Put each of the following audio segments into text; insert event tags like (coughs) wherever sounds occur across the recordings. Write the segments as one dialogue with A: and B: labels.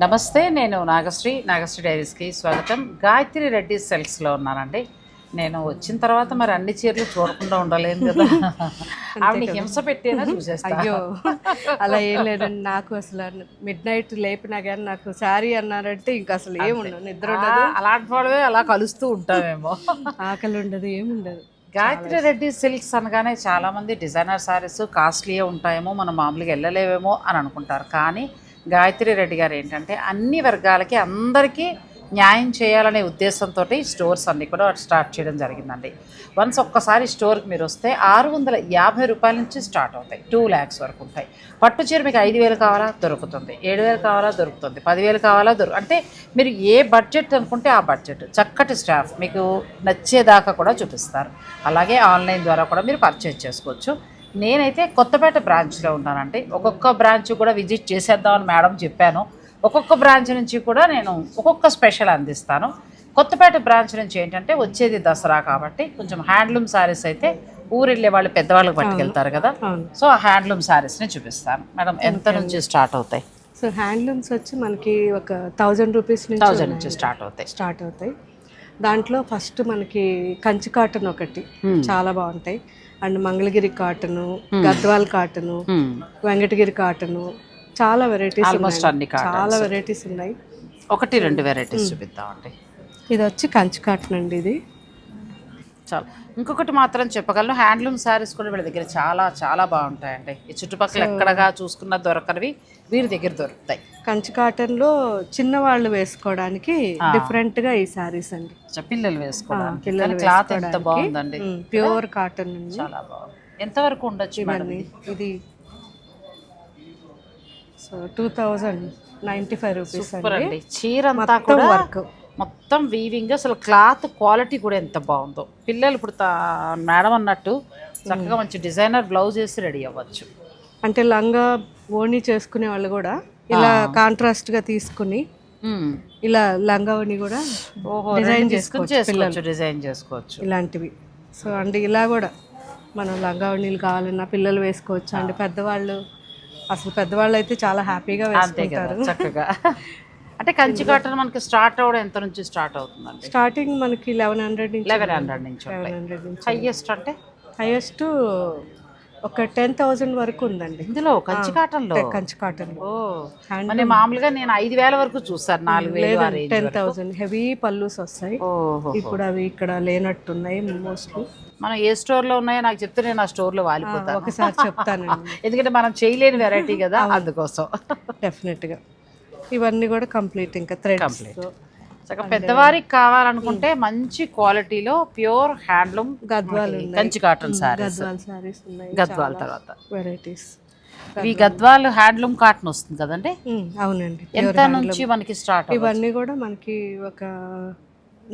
A: నమస్తే నేను నాగశ్రీ నాగశ్రీ డైరీస్కి స్వాగతం. గాయత్రి రెడ్డి సెల్స్లో ఉన్నానండి. నేను వచ్చిన తర్వాత మరి అన్ని చీరలు చూడకుండా ఉండలేను కదా. ఆవిడ హింస పెట్టేనా చూసేస్తా.
B: అయ్యో అలా ఏం లేదండి. నాకు అసలు మిడ్ నైట్ లేపినా కానీ నాకు శారీ అన్నారంటే ఇంకా అసలు ఏముండదు నిద్ర ఉండదు.
A: అలాంటి వాళ్ళవే అలా కలుస్తూ ఉంటామేమో.
B: ఆకలి ఉండదు ఏముండదు
A: గాయత్రి రెడ్డి సిల్క్స్ అనగానే చాలామంది డిజైనర్ సారీస్ కాస్ట్లీయే ఉంటాయేమో మనం మామూలుగా వెళ్ళలేవేమో అని అనుకుంటారు. కానీ గాయత్రి రెడ్డి గారు ఏంటంటే అన్ని వర్గాలకి అందరికీ న్యాయం చేయాలనే ఉద్దేశంతో స్టోర్స్ అన్నీ కూడా స్టార్ట్ చేయడం జరిగిందండి. వన్స్ ఒక్కసారి స్టోర్కి మీరు వస్తే ఆరు వందల యాభై రూపాయల నుంచి స్టార్ట్ అవుతాయి. టూ ల్యాక్స్ వరకు ఉంటాయి. పట్టు చీర మీకు ఐదు వేలు కావాలా? దొరుకుతుంది. ఏడు వేలు కావాలా? దొరుకుతుంది. పదివేలు కావాలా? దొరుకు అంటే మీరు ఏ బడ్జెట్ అనుకుంటే ఆ బడ్జెట్. చక్కటి స్టాఫ్ మీకు నచ్చేదాకా కూడా చూపిస్తారు. అలాగే ఆన్లైన్ ద్వారా కూడా మీరు పర్చేజ్ చేసుకోవచ్చు. నేనైతే కొత్తపేట బ్రాంచ్లో ఉన్నానండి. ఒక్కొక్క బ్రాంచ్ కూడా విజిట్ చేసేద్దామని మేడం చెప్పాను. ఒక్కొక్క బ్రాంచ్ నుంచి కూడా నేను ఒక్కొక్క స్పెషల్ అందిస్తాను. కొత్తపేట బ్రాంచ్ నుంచి ఏంటంటే వచ్చేది దసరా కాబట్టి కొంచెం హ్యాండ్లూమ్ శారీస్ అయితే ఊరెళ్ళే వాళ్ళు పెద్దవాళ్ళకి పట్టుకెళ్తారు కదా. సో ఆ హ్యాండ్లూమ్ శారీస్ని చూపిస్తాను. మేడం ఎంత నుంచి స్టార్ట్ అవుతాయి?
B: సో హ్యాండ్లూమ్స్ వచ్చి మనకి ఒక థౌజండ్ రూపీస్ నుంచి
A: థౌజండ్ నుంచి స్టార్ట్ అవుతాయి.
B: స్టార్ట్ అవుతాయి. దాంట్లో ఫస్ట్ మనకి కంచి కాటన్ ఒకటి చాలా బాగుంటాయి. And Mangalagiri cotton Gadwal cotton
A: Hmm.
B: Venkatagiri cotton చాలా వెరైటీస్
A: ఆల్మోస్ట్ అన్ని
B: చాలా వెరైటీస్ ఉన్నాయి.
A: ఒకటి రెండు వెరైటీస్ చూపిద్దామండి.
B: ఇది వచ్చి కంచి కాటన్ అండి ఇది.
A: చాలా. ఇంకొకటి మాత్రం చెప్పగలను హ్యాండ్లూమ్ శారీస్ కూడా వీళ్ళ దగ్గర చాలా చాలా బాగుంటాయండి. ఈ చుట్టుపక్కల ఎక్కడగా చూసుకున్న దొరకనివి వీరి దగ్గర దొరుకుతాయి.
B: కంచి కాటన్లో చిన్నవాళ్ళు వేసుకోవడానికి డిఫరెంట్గా ఈ సారీస్ అండి.
A: పిల్లలు వేసుకోవడానికి.
B: పిల్లలు
A: క్లాత్ ఎంత బాగుందండి.
B: ప్యూర్ కాటన్
A: చాలా బాగుంది. ఎంతవరకు ఉండొచ్చు
B: ఇవన్నీ ఇది so two thousand ninety five rupees అండి.
A: అండి. చీర అంతా కూడా
B: వర్క్
A: మొత్తం వీవింగ్ అసలు క్లాత్ క్వాలిటీ కూడా ఎంత బాగుందో. పిల్లలు ఇప్పుడు మేడం అన్నట్టు చక్కగా మంచి డిజైనర్ బ్లౌజ్ వేసి రెడీ అవ్వచ్చు.
B: అంటే లంగా ఓణి చేసుకునే వాళ్ళు కూడా ఇలా కాంట్రాస్ట్గా తీసుకుని. ఇలా లంగా ఓణి కూడా డిజైన్
A: చేసుకోవచ్చు డిజైన్ చేసుకోవచ్చు.
B: ఇలాంటివి. సో అంటే ఇలా కూడా మనం లంగా ఓణీలు కావాలన్నా పిల్లలు వేసుకోవచ్చు. అండి పెద్దవాళ్ళు అసలు పెద్దవాళ్ళు అయితే చాలా హ్యాపీగా వేసుకుంటారు.
A: చక్కగా. (laughs) అంటే కంచి కాటన్ మనకి స్టార్ట్ అవ్వడం ఎంత నుంచి స్టార్ట్ అవుతుందండి?
B: స్టార్టింగ్ మనకి లెవెన్ హండ్రెడ్ నుంచి
A: లెవెన్ హండ్రెడ్ నుంచి
B: లెవెన్ హండ్రెడ్ నుంచి
A: హైయెస్ట్ అంటే?
B: హైయెస్ట్ ఒక టెన్ థౌజండ్ వరకు ఉందండి.
A: ఇందులో కంచి కాటన్లో
B: కంచి కాటన్
A: మరి మామూలుగా నేను ఐదు వేల వరకు చూసాను నాలుగు వేలు
B: టెన్. థౌజండ్ హెవీ పల్లూస్ వస్తాయి. ఇప్పుడు అవి ఇక్కడ లేనట్టున్నాయి మోస్ట్లీ
A: మనం ఏ స్టోర్లో ఉన్నాయో నాకు చెప్తే నేను ఆ స్టోర్లో వాలిపోతాను
B: ఒకసారి చెప్తానండి. (laughs)
A: ఎందుకంటే మనం చేయలేని వెరైటీ కదా అందుకోసం.
B: డెఫినెట్గా ఇవన్నీ కూడా కంప్లీట్ ఇంకా థ్రెడ్స్
A: చక్కగా పెద్దవారికి కావాలనుకుంటే మంచి క్వాలిటీలో pure handloom
B: Gadwal
A: Kanchi cotton saris
B: Gadwal saris ఉన్నాయి
A: గద్వాల్ తర్వాత.
B: వెరైటీస్
A: ఈ గద్వాల్. హ్యాండ్లూమ్ కాటన్ వస్తుంది కదండి?
B: అవునండి.
A: ఎంత నుంచి మనకి స్టార్ట్
B: ఇవన్నీ కూడా మనకి ఒక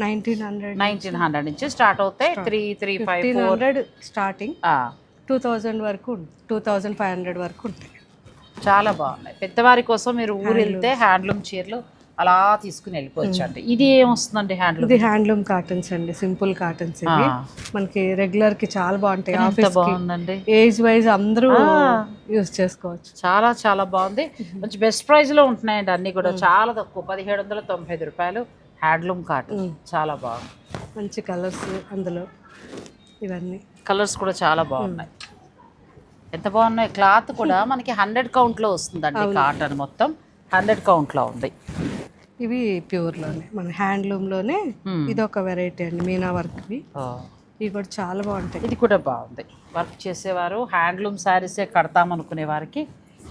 B: నైన్టీన్ హండ్రెడ్
A: నైన్టీన్ హండ్రెడ్ నుంచి స్టార్ట్ అవుతాయి three three five
B: hundred starting two thousand వరకు టూ థౌజండ్ ఫైవ్ హండ్రెడ్ వరకు ఉంటాయి.
A: చాలా బాగున్నాయి. పెద్దవారి కోసం మీరు ఊరు వెళ్తే హ్యాండ్లూమ్ చీరలు అలా తీసుకుని వెళ్ళిపోవచ్చు అండి. ఇది ఏమొస్తుందండి హ్యాండ్లూమ్?
B: ఇది హ్యాండ్లూమ్ కాటన్స్ అండి సింపుల్ కాటన్స్ ఇవి. మనకి రెగ్యులర్కి చాలా బాగుంటాయి ఆఫీస్
A: బాగుందండి.
B: ఏజ్ వైజ్ అందరూ యూజ్ చేసుకోవచ్చు.
A: చాలా చాలా బాగుంది. మంచి బెస్ట్ ప్రైస్లో ఉంటున్నాయండి అన్ని కూడా. చాలా తక్కువ పదిహేడు వందల తొంభై ఐదు రూపాయలు హ్యాండ్లూమ్ కాటన్. చాలా బాగుంది.
B: మంచి కలర్స్ అందులో ఇవన్నీ.
A: కలర్స్ కూడా చాలా బాగున్నాయి. ఎంత బాగున్నాయి క్లాత్ కూడా (laughs) మనకి హండ్రెడ్ కౌంట్లో వస్తుందండి కాటన్ మొత్తం. హండ్రెడ్ కౌంట్లో ఉంది.
B: ఇవి ప్యూర్లోనే మన హ్యాండ్లూమ్లోనే ఇది ఒక వెరైటీ అండి మీనా వర్క్వి. ఇవి కూడా చాలా బాగుంటాయి.
A: ఇది కూడా బాగుంది. వర్క్ చేసేవారు హ్యాండ్లూమ్ శారీసే కడతాం అనుకునే వారికి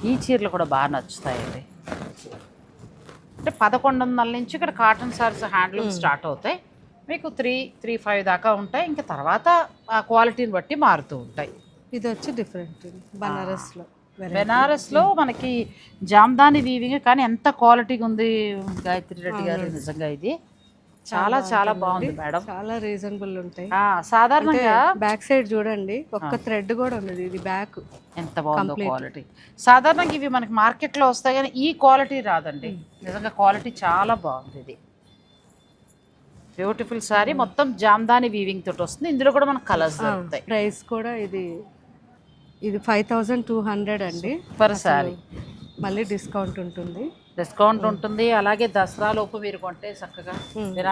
A: ఈ చీరలు కూడా బాగా నచ్చుతాయండి. అంటే పదకొండు వందల నుంచి ఇక్కడ కాటన్ శారీస్ హ్యాండ్లూమ్ స్టార్ట్ అవుతాయి. మీకు త్రీ త్రీ ఫైవ్ దాకా ఉంటాయి. ఇంకా తర్వాత ఆ క్వాలిటీని బట్టి మారుతూ ఉంటాయి.
B: ఇది వచ్చి డిఫరెంట్ బనారస్లో
A: బెనారస్లో మనకి జామ్దాని వీవింగ్ కానీ ఎంత క్వాలిటీగా ఉంది గాయత్రి రెడ్డి గారు నిజంగా ఇది. చాలా చాలా బాగుంది మేడం.
B: చాలా రీజనబుల్ ఉంటాయి.
A: సాధారణంగా
B: బ్యాక్ సైడ్ చూడండి ఒక్క థ్రెడ్ కూడా ఉన్నది ఇది బ్యాక్
A: ఎంత బాగుందో క్వాలిటీ సాధారణంగా ఇవి మనకి మార్కెట్లో వస్తాయి కానీ ఈ క్వాలిటీ రాదండి. నిజంగా క్వాలిటీ చాలా బాగుంది ఇది. బ్యూటిఫుల్ సారీ మొత్తం జామ్దాని వీవింగ్ తోటి వస్తుంది. ఇందులో కూడా మనకు కలర్స్ దొరుకుతాయి.
B: ప్రైస్ కూడా ఇది ఇది ఫైవ్ థౌజండ్ టూ హండ్రెడ్ అండి.
A: పర్ సారీ
B: మళ్ళీ డిస్కౌంట్ ఉంటుంది.
A: డిస్కౌంట్ ఉంటుంది. అలాగే దసరా లోపు మీరు కొంటే చక్కగా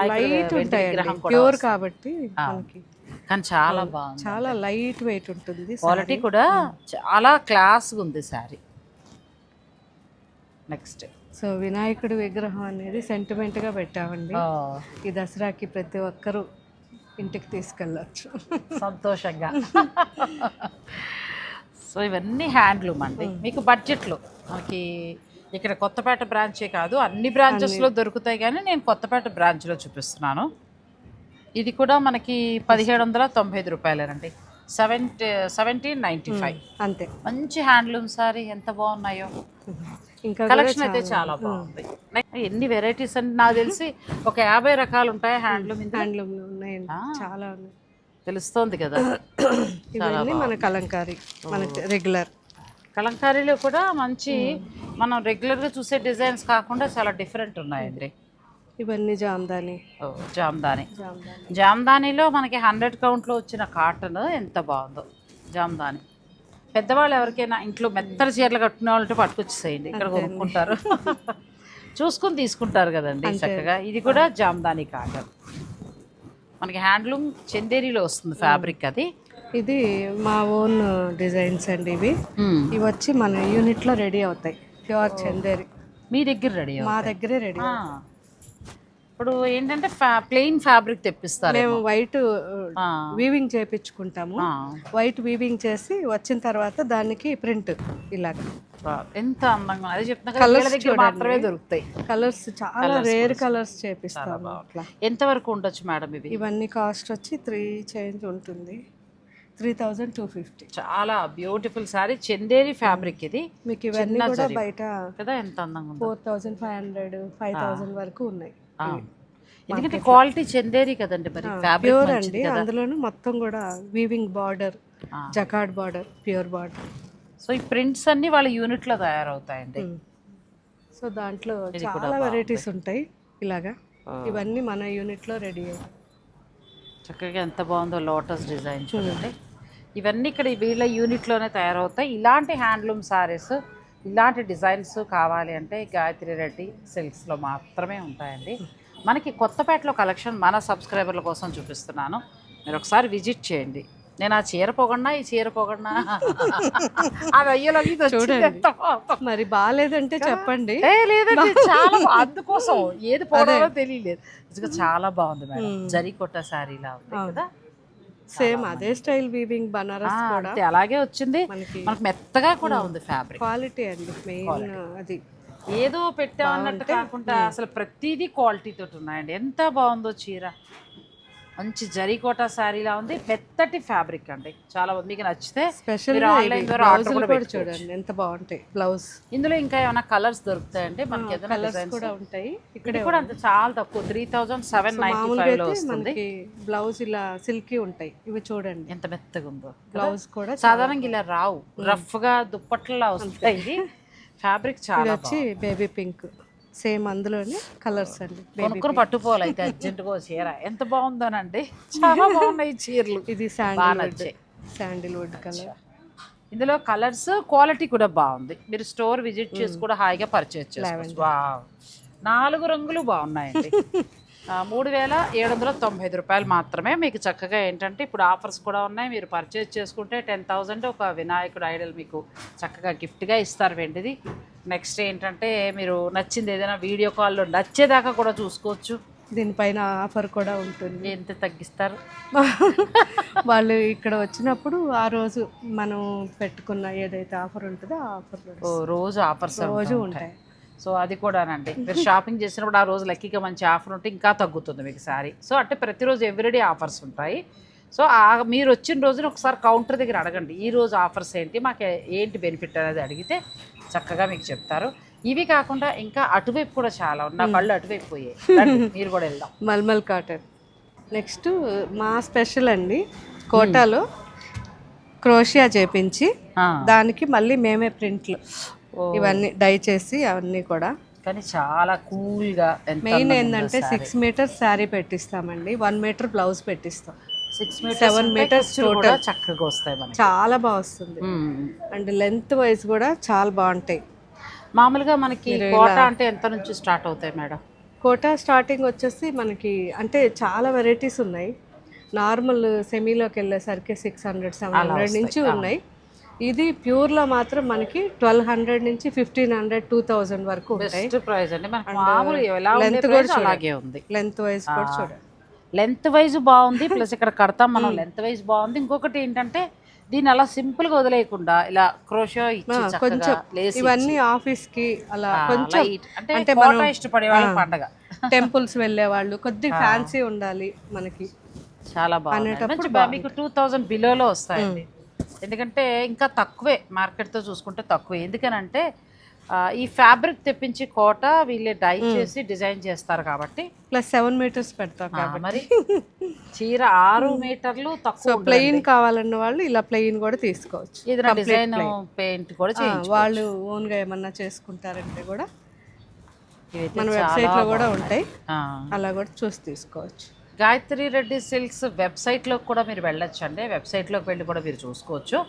B: లైట్
A: కూడా
B: ప్యూర్. కాబట్టి మనకి.
A: కానీ చాలా బాగుంది.
B: చాలా లైట్ వెయిట్ ఉంటుంది
A: క్వాలిటీ కూడా చాలా క్లాస్గా ఉంది శారీ. నెక్స్ట్.
B: సో వినాయకుడి విగ్రహం అనేది sentiment గా పెట్టామండి. ఈ దసరాకి ప్రతి ఒక్కరూ ఇంటికి తీసుకెళ్ళచ్చు.
A: సంతోషంగా. (laughs) సో ఇవన్నీ హ్యాండ్లూమ్ అండి మీకు బడ్జెట్లో. మనకి ఇక్కడ కొత్తపేట బ్రాంచే కాదు అన్ని బ్రాంచెస్లో దొరుకుతాయి కానీ నేను కొత్తపేట బ్రాంచ్లో చూపిస్తున్నాను. ఇది కూడా మనకి పదిహేడు వందల తొంభై ఐదు రూపాయలేనండి. Seventy seventeen ninety five.
B: అంతే.
A: మంచి హ్యాండ్లూమ్ సారీ ఎంత బాగున్నాయో. (laughs)
B: ఇంకా
A: కలెక్షన్ అయితే చాలా. బాగుంది. ఎన్ని వెరైటీస్ అని నాకు తెలిసి ఒక యాభై రకాలు ఉంటాయి హ్యాండ్లూమ్ ఇందులో?
B: హ్యాండ్లూమ్లో ఉన్నాయండి. చాలా ఉన్నాయి.
A: తెలుస్తోంది కదా. (coughs)
B: ఇవన్నీ మన కలంకారీ మనకి రెగ్యులర్.
A: కలంకారీలో కూడా మంచి మనం రెగ్యులర్గా చూసే డిజైన్స్ కాకుండా చాలా డిఫరెంట్ ఉన్నాయండి.
B: ఇవన్నీ జామ్దాని.
A: ఓ, జామ్దాని.
B: జామ్దాని.
A: జామ్దానిలో మనకి హండ్రెడ్ కౌంట్లో వచ్చిన కాటన్ ఎంత బాగుందో. జామ్దాని. పెద్దవాళ్ళు ఎవరికైనా ఇంట్లో మెత్తల చీరలు కట్టుకునే వాళ్ళంటే పట్టుకొచ్చేసేయండి. ఇక్కడ కొనుక్కుంటారు. (laughs) చూసుకుని తీసుకుంటారు కదండి చక్కగా. ఇది కూడా జామ్దాని కాటన్. మనకి హ్యాండ్లూమ్ చందేరిలో వస్తుంది ఫ్యాబ్రిక్ అది.
B: ఇది మా ఓన్ డిజైన్స్ అండి ఇవి. ఇవి వచ్చి మన యూనిట్లో రెడీ అవుతాయి. ప్యూర్ చందేరి
A: మీ దగ్గర రెడీ
B: మా దగ్గరే రెడీ
A: ఇప్పుడు ఏంటంటే ప్లెయిన్ ఫ్యాబ్రిక్ తెప్పిస్తారు
B: మేము వైట్ వీవింగ్ చేపించుకుంటాము. వైట్ వీవింగ్ చేసి వచ్చిన తర్వాత దానికి ప్రింట్ ఇలాగ.
A: ఎంత అందంగా అదే చెప్తున్నా దగ్గర మాత్రమే దొరుకుతాయి.
B: కలర్స్ చాలా రేర్ కలర్స్ చేపిస్తాము
A: ఎంత వరకు ఉండొచ్చు మేడం ఇవి?
B: ఇవన్నీ కాస్ట్ వచ్చి త్రీ చేంజ్ ఉంటుంది. త్రీ థౌజండ్ టూ ఫిఫ్టీ
A: చాలా బ్యూటిఫుల్ సారీ చందేరి ఫ్యాబ్రిక్ ఇది.
B: మీకు ఇవన్నీ కూడా బయట
A: కదా ఎంత అందంగా
B: four thousand five hundred five thousand వరకు ఉన్నాయి.
A: ఎందుకంటే క్వాలిటీ చందేరి కదండి మరి
B: ప్యూర్ అండి. అందులోనూ మొత్తం కూడా weaving border jacquard border pure border
A: so ఈ ప్రింట్స్ అన్ని వాళ్ళ యూనిట్లో తయారవుతాయండి
B: సో దాంట్లో చాలా వెరైటీస్ ఉంటాయి ఇలాగా. ఇవన్నీ మన యూనిట్లో రెడీ అయ్యాయి.
A: చక్కగా ఎంత బాగుందో లోటస్ డిజైన్ చూడండి. ఇవన్నీ ఇక్కడ వీళ్ళ యూనిట్లోనే తయారవుతాయి. ఇలాంటి హ్యాండ్లూమ్ సారీస్ ఇలాంటి డిజైన్స్ కావాలి అంటే గాయత్రి రెడ్డి సిల్క్స్లో మాత్రమే ఉంటాయండి. మనకి కొత్తపేటలో కలెక్షన్ మన సబ్స్క్రైబర్ల కోసం చూపిస్తున్నాను. మీరు ఒకసారి విజిట్ చేయండి. నేను ఆ చీర పొగడినా ఈ చీర పొగడినా అది అయ్యేలో ఇది వచ్చింది ఎంత బాగుందో.
B: మరి బాగాలేదంటే చెప్పండి.
A: ఏ లేదండి చాలా అందుకోసం ఏది పోవడాలో తెలియలేదు. చాలా బాగుంది మేడం. జరీ కొట్ట శారీలా ఉంది కదా.
B: సేమ్ అదే స్టైల్ వీవింగ్ బనారస్ కూడా.
A: అలాగే వచ్చింది.
B: మనకి
A: మనకు మెత్తగా కూడా ఉంది ఫ్యాబ్రిక్
B: క్వాలిటీ అండి మెయిన్ అది.
A: ఏదో పెట్టామన్నట్టు కాకుండా అసలు ప్రతిదీ క్వాలిటీ తోటి ఉన్నాయండి. ఎంత బాగుందో చీర. మంచి జరీకోట శారీలా ఉంది. మెత్తటి ఫ్యాబ్రిక్ అండి. చాలా బాగుంది మీకు నచ్చితే
B: స్పెషల్
A: ఆన్లైన్ ద్వారా ఆర్డర్.
B: చూడండి ఎంత బాగుంటాయి బ్లౌజ్.
A: ఇందులో ఇంకా ఏమైనా కలర్స్ దొరుకుతాయండి మనకి ఏదైనా
B: కలర్స్ కూడా ఉంటాయి.
A: ఇక్కడ కూడా అంత చాలా తక్కువ త్రీ థౌజండ్ సెవెన్
B: మనకి బ్లౌజ్ ఇలా సిల్కీ ఉంటాయి. ఇవి చూడండి.
A: ఎంత మెత్తగా ఉందో
B: బ్లౌజ్ కూడా
A: సాధారణంగా ఇలా రావు రఫ్గా దుప్పట్లా వస్తాయి. ఫ్యాబ్రిక్ చాలా
B: వచ్చి బేబీ పింక్. సేమ్ అందులోనే కలర్స్ అండి.
A: కొనుక్కుని పట్టుకోవాలి అయితే అర్జెంటుగా చీర. ఎంత బాగుందోనండి. చాలా బాగున్నాయి చీరలు.
B: ఇది శాండిల్వుడ్ శాండిల్వుడ్ కలర్
A: ఇందులో కలర్స్ క్వాలిటీ కూడా బాగుంది. మీరు స్టోర్ విజిట్ చేసి కూడా హాయిగా పర్చేజ్ చేసుకోవచ్చు. నాలుగు రంగులు బాగున్నాయండి. (laughs) మూడు వేల ఏడు వందల తొంభై ఐదు రూపాయలు మాత్రమే మీకు చక్కగా ఏంటంటే ఇప్పుడు ఆఫర్స్ కూడా ఉన్నాయి. మీరు పర్చేజ్ చేసుకుంటే టెన్ థౌజండ్ ఒక వినాయకుడు ఐడల్ మీకు చక్కగా గిఫ్ట్గా ఇస్తారు వెండిది. నెక్స్ట్ ఏంటంటే మీరు నచ్చింది ఏదైనా వీడియో కాల్లో నచ్చేదాకా కూడా చూసుకోవచ్చు.
B: దీనిపైన ఆఫర్ కూడా ఉంటుంది.
A: ఎంత తగ్గిస్తారు? (laughs)
B: వాళ్ళు ఇక్కడ వచ్చినప్పుడు ఆ రోజు మనం పెట్టుకున్న ఏదైతే ఆఫర్ ఉంటుందో ఆ ఆఫర్
A: రోజు ఆఫర్స్
B: రోజు ఉంటాయి.
A: సో అది కూడానండి. మీరు షాపింగ్ చేసినప్పుడు ఆ రోజు లక్కీగా మంచి ఆఫర్ ఉంటే ఇంకా తగ్గుతుంది మీకు సారీ సో అంటే ప్రతిరోజు ఎవ్రీడే ఆఫర్స్ ఉంటాయి. సో మీరు వచ్చిన రోజున ఒకసారి కౌంటర్ దగ్గర అడగండి. ఈ రోజు ఆఫర్స్ ఏంటి? మాకు ఏంటి బెనిఫిట్ అనేది అడిగితే చక్కగా మీకు చెప్తారు. ఇవి కాకుండా ఇంకా అటువైపు కూడా చాలా ఉన్నాయి. నా కళ్ళు అటువైపు పోయాయి. మీరు కూడా వెళ్దాం.
B: మల్మల్ కాటన్. నెక్స్ట్ మా స్పెషల్ అండి కోటాలో క్రోషియా చేపించి దానికి మళ్ళీ మేమే ప్రింట్లు. ఇవన్నీ డై చేసి అవన్నీ కూడా.
A: కానీ చాలా కూల్గా
B: మెయిన్ ఏంటంటే సిక్స్ మీటర్స్ శారీ పెట్టిస్తామండి. వన్ మీటర్ బ్లౌజ్ పెట్టిస్తాం.
A: సిక్స్ మీటర్స్
B: seven meters
A: కూడా చక్కగా వస్తాయి మనకి.
B: చాలా బాగా వస్తుంది. అండ్ లెంత్ వైజ్ కూడా చాలా బాగుంటాయి.
A: మామూలుగా మనకి కోట అంటే ఎంత నుంచి స్టార్ట్ అవుతాయి మేడం?
B: కోటా స్టార్టింగ్ వచ్చేసి మనకి అంటే చాలా వెరైటీస్ ఉన్నాయి. నార్మల్ సెమీలోకి వెళ్ళేసరికి సిక్స్ హండ్రెడ్ సెవెన్ హండ్రెడ్ నుంచి ఉన్నాయి. ఇది ప్యూర్లో మాత్రం మనకి ట్వెల్వ్ హండ్రెడ్ నుంచి ఫిఫ్టీన్ హండ్రెడ్ టూ థౌజండ్ వరకు ఉంటాయి.
A: ప్రైస్ అండి. price
B: కూడా
A: అలాగే ఉంది.
B: లెంత్ వైజ్ కూడా చూడండి.
A: లెంత్ వైజ్ బాగుంది (laughs) ప్లస్ ఇక్కడ కడతాం మనం లెంత్ వైజ్ బాగుంది. ఇంకొకటి ఏంటంటే దీన్ని అలా సింపుల్గా వదిలేయకుండా ఇలా క్రోషో ఇచ్చి
B: కొంచెం ఇవన్నీ ఆఫీస్కి అలా కొంచెం
A: అంటే ఇష్టపడే వాళ్ళ పండగ.
B: టెంపుల్స్ వెళ్ళే వాళ్ళు కొద్దిగా ఫ్యాన్సీ ఉండాలి మనకి.
A: చాలా బాగుంది. మంచి బా- మీకు టూ థౌజండ్ బిలోలో వస్తాయండి. ఎందుకంటే ఇంకా తక్కువే మార్కెట్తో చూసుకుంటే తక్కువే. ఎందుకనంటే ఈ ఫ్యాబ్రిక్ తెప్పించి కోట వీళ్ళే డై చేసి డిజైన్ చేస్తారు కాబట్టి.
B: ప్లస్ సెవెన్ మీటర్స్ పెడతాం
A: మరి (laughs) చీర ఆరు మీటర్లు తక్కువ
B: ప్లెయిన్ కావాలన్న వాళ్ళు ఇలా ప్లెయిన్ కూడా తీసుకోవచ్చు.
A: ఏదైనా డిజైన్ పెయింట్ కూడా
B: వాళ్ళు ఓన్గా ఏమన్నా చేసుకుంటారంటే కూడా మన
A: చాలా
B: వెబ్సైట్లో కూడా ఉంటాయి. అలా కూడా చూసి తీసుకోవచ్చు.
A: గాయత్రి రెడ్డి సిల్క్స్ వెబ్సైట్లోకి కూడా మీరు వెళ్ళొచ్చు అండి వెబ్సైట్లోకి వెళ్ళి కూడా మీరు చూసుకోవచ్చు.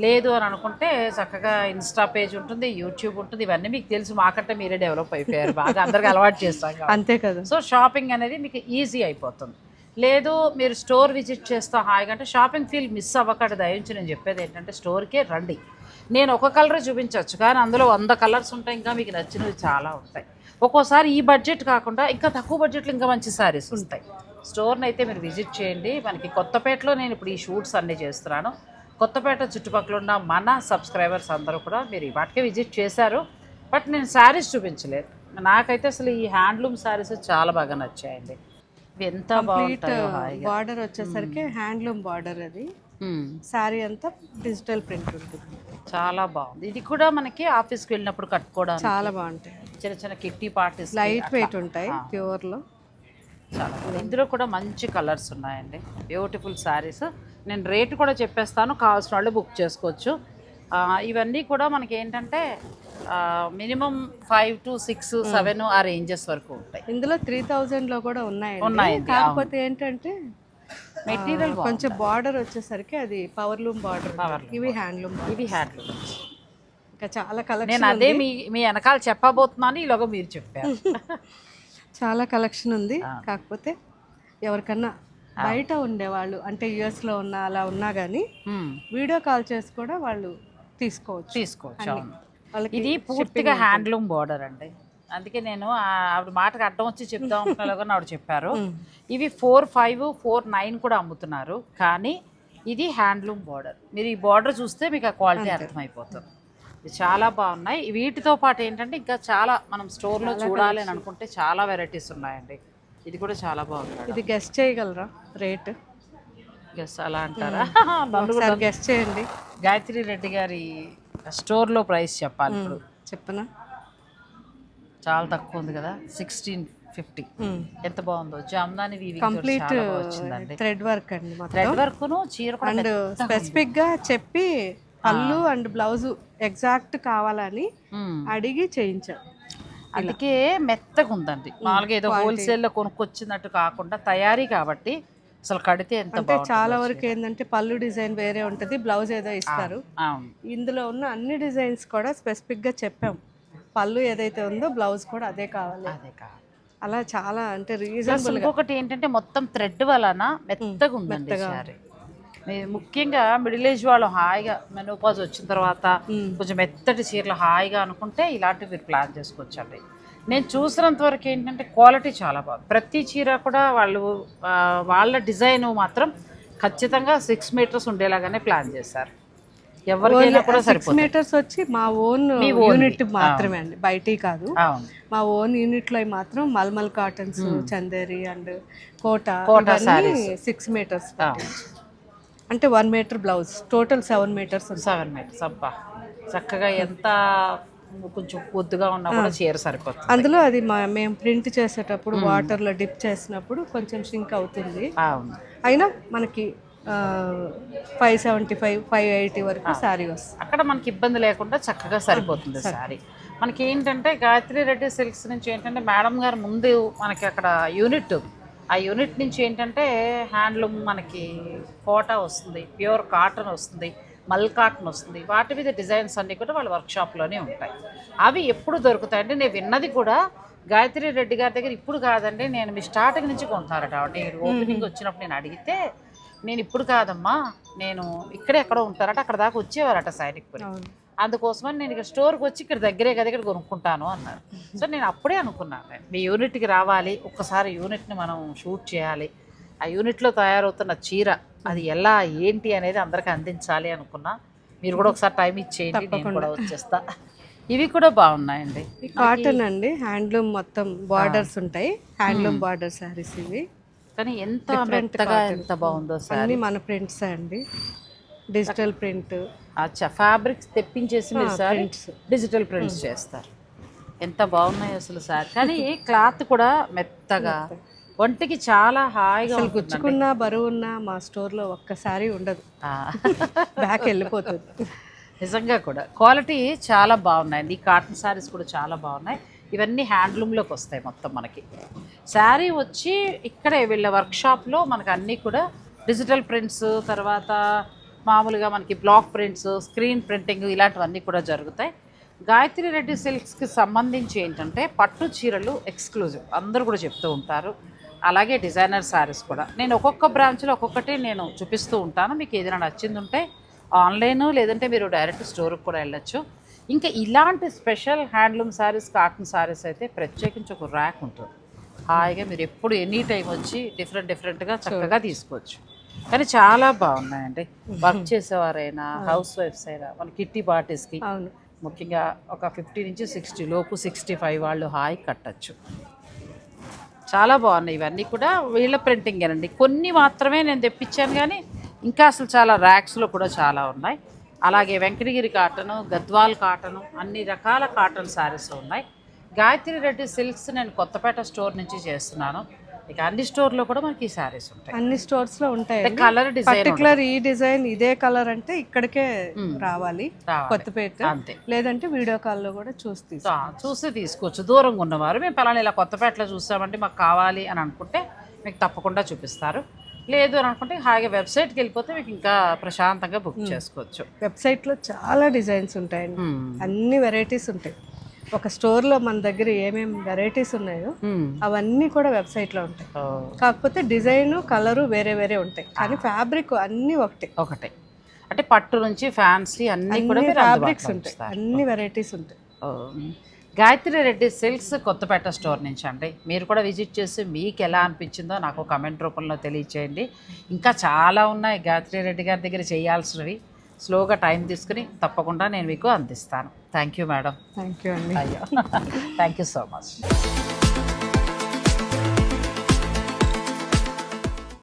A: లేదు అని అనుకుంటే చక్కగా ఇన్స్టా పేజ్ ఉంటుంది యూట్యూబ్ ఉంటుంది ఇవన్నీ మీకు తెలుసు. మాకంటే మీరే డెవలప్ అయిపోయారు. బాగా అందరికి అలవాటు చేస్తాం.
B: అంతే కదా.
A: సో షాపింగ్ అనేది మీకు ఈజీ అయిపోతుంది. లేదు మీరు స్టోర్ విజిట్ చేస్తా హాయిగా అంటే షాపింగ్ ఫీల్ మిస్ అవ్వకండి దయించి నేను చెప్పేది ఏంటంటే స్టోర్కే రండి. నేను ఒక కలర్ చూపించవచ్చు కానీ అందులో వంద కలర్స్ ఉంటాయి ఇంకా మీకు నచ్చినవి చాలా ఉంటాయి. ఒక్కోసారి ఈ బడ్జెట్ కాకుండా ఇంకా తక్కువ బడ్జెట్లో ఇంకా మంచి శారీస్ ఉంటాయి. స్టోర్ని అయితే మీరు విజిట్ చేయండి. మనకి కొత్తపేటలో నేను ఇప్పుడు ఈ షూట్స్ అన్నీ చేస్తున్నాను. కొత్తపేట చుట్టుపక్కల ఉన్న మన సబ్స్క్రైబర్స్ అందరూ కూడా మీరు వాటికే విజిట్ చేశారు. బట్ నేను శారీస్ చూపించలేదు. నాకైతే అసలు ఈ హ్యాండ్లూమ్ శారీస్ చాలా బాగా నచ్చాయండి. ఇవి ఎంత బాగుంటాయో హాయిగా.
B: బార్డర్ వచ్చేసరికి హ్యాండ్లూమ్ బార్డర్ అది. శారీ అంతా డిజిటల్ ప్రింట్ ఉంటుంది.
A: చాలా బాగుంది. ఇది కూడా మనకి ఆఫీస్కి వెళ్ళినప్పుడు కట్టుకోవడానికి
B: చాలా బాగుంటాయి.
A: చిన్న చిన్న కిట్టి పార్టీస్
B: లైట్ వెయిట్ ఉంటాయి ప్యూర్లో.
A: చాలా. ఇందులో కూడా మంచి కలర్స్ ఉన్నాయండి. బ్యూటిఫుల్ శారీస్ నేను రేటు కూడా చెప్పేస్తాను కావాల్సిన వాళ్ళు బుక్ చేసుకోవచ్చు. ఇవన్నీ కూడా మనకి ఏంటంటే minimum five to six seven ఆ రేంజెస్ వరకు ఉంటాయి.
B: ఇందులో త్రీ థౌజండ్లో కూడా ఉన్నాయండి.
A: ఉన్నాయండి,
B: కాకపోతే ఏంటంటే
A: మెటీరియల్
B: కొంచెం బార్డర్ వచ్చేసరికి అది పవర్ లూమ్ బార్డర్ ఇవి హ్యాండ్లూమ్
A: ఇవి హ్యాండ్లూమ్
B: ఇంకా చాలా కలెక్షన్
A: నేను అదే మీ మీ వెనకాల చెప్పబోతున్నాను ఈలోగా మీరు చెప్పారు. (laughs)
B: చాలా కలెక్షన్ ఉంది. కాకపోతే ఎవరికన్నా బయట ఉండేవాళ్ళు అంటే యుఎస్లో ఉన్న అలా ఉన్నా కానీ. వీడియో కాల్ చేసి కూడా వాళ్ళు తీసుకోవచ్చు.
A: తీసుకోవచ్చు ఇది పూర్తిగా హ్యాండ్లూమ్ బార్డర్ అండి. అందుకే నేను ఆవిడ మాటకు అడ్డం వచ్చి చెప్దాం అనుకున్నా ఆవిడ చెప్పారు. (laughs) ఇవి ఫోర్ ఫైవ్ ఫోర్ నైన్ కూడా అమ్ముతున్నారు. కానీ ఇది హ్యాండ్లూమ్ బార్డర్. మీరు ఈ బార్డర్ చూస్తే మీకు ఆ క్వాలిటీ అర్థమైపోతుంది. ఇది చాలా బాగున్నాయి. వీటితో పాటు ఏంటంటే ఇంకా చాలా మనం స్టోర్లో చూడాలి అని అనుకుంటే చాలా వెరైటీస్ ఉన్నాయండి. ఇది కూడా చాలా బాగుంది
B: ఇది గెస్ట్ చేయగలరా? రేట్
A: గెస్ అలా అంటారా? (laughs)
B: ఒకసారి గెస్ట్ చేయండి.
A: గాయత్రి రెడ్డి గారి స్టోర్లో ప్రైస్ చెప్పాలి ఇప్పుడు.
B: చెప్పనా?
A: చాలా తక్కువ ఉంది కదా సిక్స్టీన్ ఫిఫ్టీ ఎంత బాగుందో. Jamdani weaving
B: complete thread work అండి
A: థ్రెడ్ వర్క్ను చీర
B: అండ్ స్పెసిఫిక్గా చెప్పి పళ్ళు అండ్ బ్లౌజ్ ఎగ్జాక్ట్ కావాలని. అడిగి చేయించాం
A: అందుకే మెత్తగా ఉందండి. మామూలుగా ఏదో హోల్సేల్లో కొనుక్కొచ్చినట్టు కాకుండా తయారీ కాబట్టి అసలు కడితే ఎంత
B: అంటే చాలా వరకు ఏంటంటే పళ్ళు డిజైన్ వేరే ఉంటుంది బ్లౌజ్ ఏదో ఇస్తారు. ఇందులో ఉన్న అన్ని డిజైన్స్ కూడా స్పెసిఫిక్గా చెప్పాం. పళ్ళు ఏదైతే ఉందో బ్లౌజ్ కూడా అదే కావాలి.
A: అదే కాదు
B: అలా చాలా అంటే రీజనబుల్
A: ఇంకొకటి ఏంటంటే మొత్తం థ్రెడ్ వలన మెత్తగా ఉందండి శారీ. మీ- ముఖ్యంగా మిడిల్ ఏజ్ వాళ్ళు హాయిగా మెనోపాజ్ వచ్చిన తర్వాత కొంచెం మెత్తటి చీరలు హాయిగా అనుకుంటే ఇలాంటివి మీరు ప్లాన్ చేసుకోవచ్చండి. నేను చూసినంత వరకు ఏంటంటే క్వాలిటీ చాలా బాగుంది. ప్రతి చీర కూడా వాళ్ళు వాళ్ళ డిజైన్ మాత్రం ఖచ్చితంగా సిక్స్ మీటర్స్ ఉండేలాగానే ప్లాన్ చేశారు. ఎవరికైనా కూడా
B: సిక్స్ మీటర్స్ వచ్చి మా ఓన్ యూనిట్ మాత్రమే అండి బయటి కాదు. మా ఓన్ యూనిట్లో మాత్రం malmal cottons Chanderi and Kota
A: Kota
B: six metres అంటే one metre blouse total seven metres
A: seven metres అబ్బా. చక్కగా ఎంత కొంచెం పొద్దుగా ఉన్నా కూడా చీర సరిపోతుంది.
B: అందులో అది మేము ప్రింట్ చేసేటప్పుడు వాటర్లో డిప్ చేసినప్పుడు కొంచెం షింక్ అవుతుంది.
A: అవును.
B: అయినా మనకి five seventy five five eighty వరకు శారీ వస్తుంది.
A: అక్కడ మనకి ఇబ్బంది లేకుండా చక్కగా సరిపోతుంది సారీ. మనకి ఏంటంటే గాయత్రి రెడ్డి సిల్క్స్ నుంచి ఏంటంటే మేడం గారు ముందు మనకి అక్కడ యూనిట్ ఆ యూనిట్ నుంచి ఏంటంటే హ్యాండ్లూమ్ మనకి కోటా వస్తుంది ప్యూర్ కాటన్ వస్తుంది మల్ కాటన్ వస్తుంది. వాటి మీద డిజైన్స్ అన్నీ కూడా వాళ్ళ వర్క్షాప్లోనే ఉంటాయి. అవి ఎప్పుడు దొరుకుతాయంటే నేను విన్నది కూడా గాయత్రి రెడ్డి గారి దగ్గర ఇప్పుడు కాదండి నేను మీ స్టార్టింగ్ నుంచి కొంటున్నారట. నేను ఓపెనింగ్ వచ్చినప్పుడు నేను అడిగితే నేను ఇప్పుడు కాదమ్మా నేను ఇక్కడే ఎక్కడో ఉంటారట అక్కడ దాకా వచ్చేవారట
B: అవును.
A: అందుకోసమని నేను ఇక్కడ స్టోర్కి వచ్చి ఇక్కడ దగ్గరే కదా ఇక్కడ కొనుక్కుంటాను అన్నారు సో నేను అప్పుడే అనుకున్నాను నేను, మీ యూనిట్కి రావాలి ఒక్కసారి యూనిట్ని మనం షూట్ చేయాలి. ఆ యూనిట్లో తయారవుతున్న చీర అది ఎలా ఏంటి అనేది అందరికీ అందించాలి అనుకున్నా. మీరు కూడా ఒకసారి టైం ఇచ్చేయండి నేను కూడా వచ్చేస్తా. ఇవి కూడా బాగున్నాయండి.
B: కాటన్ అండి. హ్యాండ్లూమ్ మొత్తం బార్డర్స్ ఉంటాయి. హ్యాండ్లూమ్ బార్డర్ శారీస్ ఇవి.
A: కానీ ఎంత మెత్తగా ఎంత బాగుందో సార్
B: మన ప్రింట్స్ అండి. డిజిటల్ ప్రింట్
A: అచ్చా ఫ్యాబ్రిక్స్ తెప్పించేసి మీరు సార్. డిజిటల్ ప్రింట్స్ చేస్తారు. ఎంత బాగున్నాయి అసలు సార్. కానీ క్లాత్ కూడా మెత్తగా ఒంటికి చాలా హాయిగా
B: అసలు గుచ్చుకున్నా బరువు ఉన్నా మా స్టోర్లో ఒక్కసారి ఉండదు. బ్యాక్ (laughs) వెళ్ళిపోతుంది.
A: నిజంగా కూడా. క్వాలిటీ చాలా బాగున్నాయండి. ఈ కాటన్ శారీస్ కూడా చాలా బాగున్నాయి. ఇవన్నీ హ్యాండ్లూమ్లోకి వస్తాయి మొత్తం మనకి. శారీ వచ్చి ఇక్కడే వీళ్ళ వర్క్షాప్లో మనకు అన్నీ కూడా డిజిటల్ ప్రింట్స్ తర్వాత మామూలుగా మనకి బ్లాక్ ప్రింట్స్ స్క్రీన్ ప్రింటింగ్ ఇలాంటివన్నీ కూడా జరుగుతాయి. గాయత్రి రెడ్డి సిల్క్స్కి సంబంధించి ఏంటంటే పట్టు చీరలు ఎక్స్క్లూజివ్. అందరూ కూడా చెప్తూ ఉంటారు. అలాగే డిజైనర్ శారీస్ కూడా. నేను ఒక్కొక్క బ్రాంచ్లో ఒక్కొక్కటి నేను చూపిస్తూ ఉంటాను. మీకు ఏదైనా నచ్చింది ఉంటే ఆన్లైన్ లేదంటే మీరు డైరెక్ట్ స్టోర్కి కూడా వెళ్ళొచ్చు. ఇంకా ఇలాంటి special handloom saris cotton saris అయితే ప్రత్యేకించి ఒక ర్యాక్ ఉంటుంది. హాయిగా మీరు ఎప్పుడు ఎనీ టైం వచ్చి డిఫరెంట్ డిఫరెంట్గా చక్కగా తీసుకోవచ్చు. కానీ చాలా బాగున్నాయండి. (laughs) వర్క్ చేసేవారైనా హౌస్ వైఫ్స్ అయినా మన కిట్టి పార్టీస్కి
B: అవును.
A: ముఖ్యంగా ఒక ఫిఫ్టీ నుంచి సిక్స్టీ లోపు సిక్స్టీ ఫైవ్ వాళ్ళు హాయి కట్టచ్చు. చాలా బాగున్నాయి. ఇవన్నీ కూడా వీళ్ళ ప్రింటింగ్ అండి కొన్ని మాత్రమే నేను తెప్పించాను కానీ ఇంకా అసలు చాలా ర్యాక్స్లో కూడా చాలా ఉన్నాయి. అలాగే వెంకటగిరి కాటను గద్వాల్ కాటను అన్ని రకాల కాటన్ శారీస్ ఉన్నాయి. గాయత్రి రెడ్డి సిల్క్స్ నేను కొత్తపేట స్టోర్ నుంచి చేస్తున్నాను. ఇక అన్ని స్టోర్లో కూడా మనకి ఈ శారీస్ ఉంటాయి.
B: అన్ని స్టోర్స్లో ఉంటాయి
A: కలర్ డిజైన్
B: పర్టికులర్ ఈ డిజైన్ ఇదే కలర్ అంటే ఇక్కడికే రావాలి. కొత్తపేట.
A: అంతే.
B: లేదంటే వీడియో కాల్లో కూడా చూసి
A: చూసి తీసుకోవచ్చు. దూరంగా ఉన్నవారు మేము పలానా ఇలా కొత్తపేటలో చూసామంటే మాకు కావాలి అని అనుకుంటే మీకు తప్పకుండా చూపిస్తారు. లేదు అని అనుకుంటే హాయిగా వెబ్సైట్కి వెళ్ళిపోతే మీకు ఇంకా ప్రశాంతంగా బుక్ చేసుకోవచ్చు.
B: వెబ్సైట్లో చాలా డిజైన్స్ ఉంటాయండి. అన్ని వెరైటీస్ ఉంటాయి. ఒక స్టోర్లో మన దగ్గర ఏమేమి వెరైటీస్ ఉన్నాయో
A: మ్మ్.
B: అవన్నీ కూడా వెబ్సైట్లో ఉంటాయి.
A: ఓ,
B: కాకపోతే డిజైన్ కలరు వేరే వేరే ఉంటాయి. కానీ ఫ్యాబ్రిక్ అన్నీ ఒకటే.
A: ఒకటే. అంటే పట్టు నుంచి ఫ్యాన్సీ అన్నీ కూడా
B: ఫ్యాబ్రిక్స్ ఉంటాయి. అన్ని వెరైటీస్ ఉంటాయి.
A: ఓ, గాయత్రి రెడ్డి సిల్క్స్ కొత్తపేట స్టోర్ నుంచి అండి. మీరు కూడా విజిట్ చేసి మీకు ఎలా అనిపించిందో నాకు కమెంట్ రూపంలో తెలియచేయండి. ఇంకా చాలా ఉన్నాయి గాయత్రి రెడ్డి గారి దగ్గర చేయాల్సినవి. స్లోగా టైం తీసుకుని తప్పకుండా నేను మీకు అందిస్తాను. Thank you madam
B: thank you అండి
A: అయ్యో థ్యాంక్ యూ సో మచ్